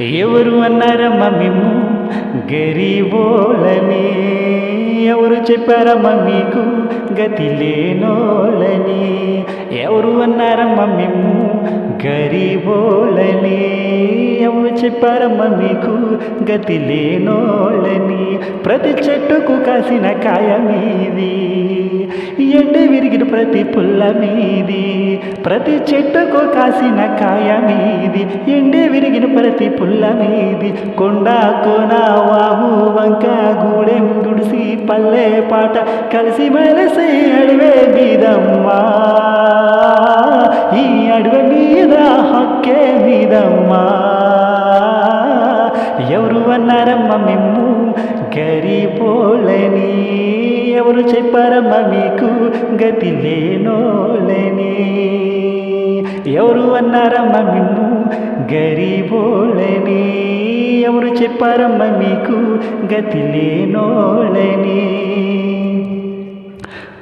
ఎవరు అన్నారమ్మా మేము గరీబోళని ఎవరు చెప్పారమ్మా మీకు గతి లేనోళ్ళని. ఎవరు అన్నారమ్మా మేము గరీబోళని ఎవరు చెప్పారమ్మా మీకు గతి లేనోళ్ళని. ప్రతి చెట్టుకు కాసిన కాయ మీది. ఎండ విరిగిన ప్రతి పుల్ల మీది. ప్రతి చెట్టుకు కాసిన కాయ మీది. ఎండే విరిగిన ప్రతి పుల్ల మీది కొండ కోన వాగు వంక గూడెం గుడిసి పల్లె పాట కలిసి మెలిసి అడివే మీదమ్మా. ఈ అడవి మీద హక్కే మీదమ్మా. ఎవరు అన్నారమ్మ మిమ్ము? గరీబోళ్ళని. ఎవరు చెప్పారమ్మ మీకు? గతి లేనోళ్ళని. ఎవరు అన్నారమ్మ మిమ్ము? గరీబోళ్ళని ఎవరు చెప్పారమ్మ మీకు? గతి లేనోళ్ళని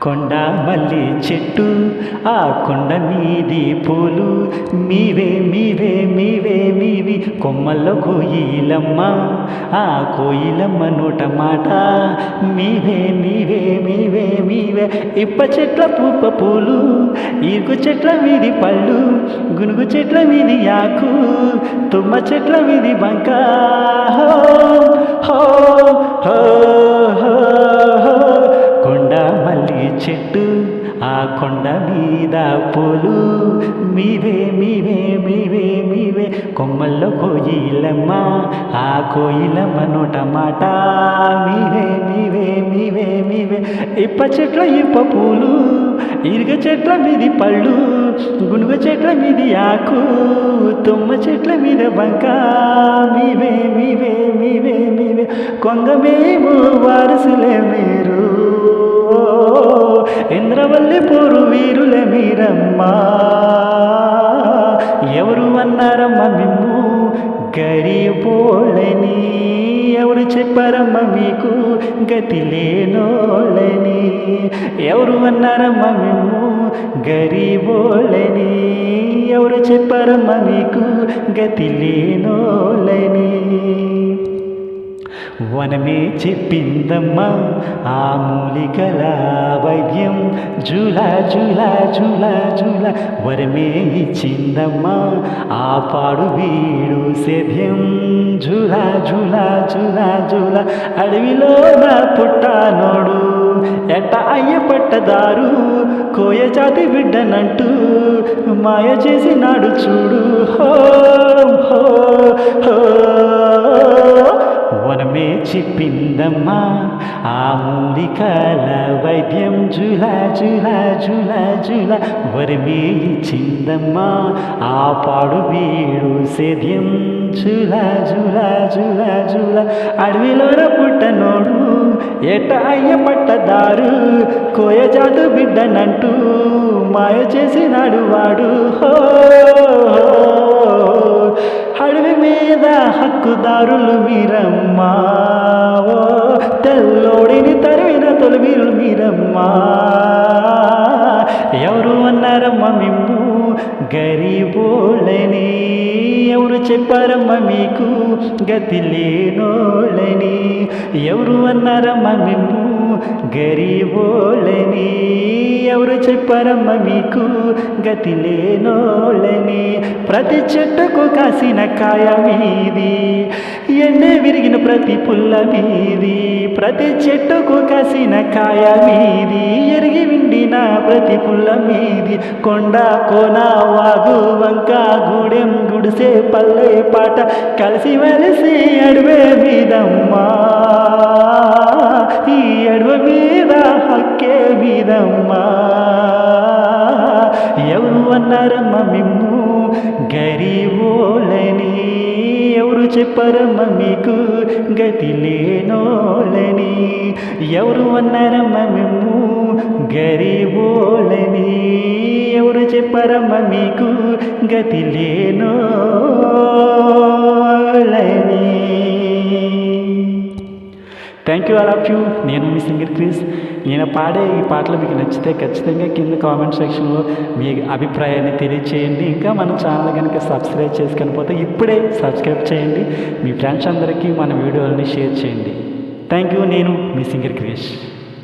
కొండ మల్లి చెట్టు ఆ కొండ మీది పూలు. మీవే మీవే మీవే మీవి కొమ్మల్లో కోయిలమ్మ. ఆ కోయిలమ్మ నోట మాట. మీవే మీవే మీవే మీవే ఇప్ప చెట్ల పూప పూలు. ఈగు చెట్ల మీది పళ్ళు గునుగు చెట్ల మీది ఆకు. తుమ్మ చెట్ల మీది బంక. హో హో హో. కొండ మీద పూలు. మీవే మీవే మీవే మీవే. కొమ్మల్లో కోయిలమ్మ ఆ కోయిలమ్మ నోట మాట. మీవే మీవే మీవే మీవే. ఇప్ప చెట్ల ఇప్ప పూలు ఇరుగ చెట్ల మీది పళ్ళు గునుగ చెట్ల మీది ఆకు తుమ్మ చెట్ల మీద బంక మీవే మీవే మీవే మీవే. కొంగ మేము వా మీరమ్మా ఎవరు అన్నారమ్మా మిమ్ము? గరీబోళ్ళని ఎవరు చెప్పారమ్మా మీకు? గతి లేనోళ్ళని. ఎవరు అన్నారమ్మా మిమ్ము? గరీబోళ్ళని ఎవరు చెప్పారమ్మా మీకు? గతి లేనోళ్ళని. వనమే చెప్పిందమ్మా. ఆ మూలికల వైద్యం జులా జులా జులా జులా వరమే ఇచ్చిందమ్మా. ఆ పాడు వీడు సేద్యం జులా జులా జులా జులా అడవిలో నా పుట్టానోడు ఎట్ట అయ్య పట్టదారు కోయ జాతి బిడ్డనంటూ మాయ చేసినాడు చూడు. హో హో హో. చెప్పిందమ్మా. ఆ మూలికల వైద్యం జులా జులా జులా జులా వరమే ఇచ్చిందమ్మా ఆ పాడు వీడు సేద్యం జులా జులా జులా జులా అడవిలోన పుట్టనోడు ఎట అయ్య పట్టదారు కోయ జాతు బిడ్డనంటూ మాయ చేసినాడు వాడు హో. అడవి మీద హక్కుదారులు మీరమ్మా. ఓ తెల్లోడిని తరివిన తొలిమీరు మీరమ్మా. ఎవరు అన్నారమ్మా మిమ్ము గరీబోళ్ళని ఎవరు చెప్పారమ్మా మీకు? గతి లేనోళ్ళని. ఎవరు అన్నారమ్మా మిమ్ము గరీబోళ్ళని ఎవరు చెప్పరమ్మ మీకు? గతి లేనోళ్ళని ప్రతి చెట్టుకు కాసిన కాయ మీది. ఎండే విరిగిన ప్రతి పుల్ల మీది. ప్రతి చెట్టుకు కాసిన కాయ మీది. ఎరిగి విండిన ప్రతి పుల్ల మీది. కొండ కోన వాగు వంక గూడెం గుడిసే పల్లె పాట కలిసి వెలిసి అడివే మీదమ్మా. ఎవరు చెప్పారమ్మా మీకు గతి లేనోళ్ళని. ఎవరు అన్నారమ్మ మేము గరీబోళ్ళని. ఎవరు చెప్పారమ్మా మీకు గతి లేనో. Thank you all of you నేను మీ సింగర్ క్రీస్ నేను పాడే ఈ పాటలు మీకు నచ్చితే ఖచ్చితంగా కింద కామెంట్ సెక్షన్లో మీ అభిప్రాయాన్ని తెలియచేయండి. ఇంకా మన ఛానల్ కనుక సబ్స్క్రైబ్ చేసుకొని ఇప్పుడే సబ్స్క్రైబ్ చేయండి. మీ ఫ్రెండ్స్ అందరికీ మన వీడియోలని షేర్ చేయండి. థ్యాంక్ యూ నేను మీ సింగర్ క్రిష్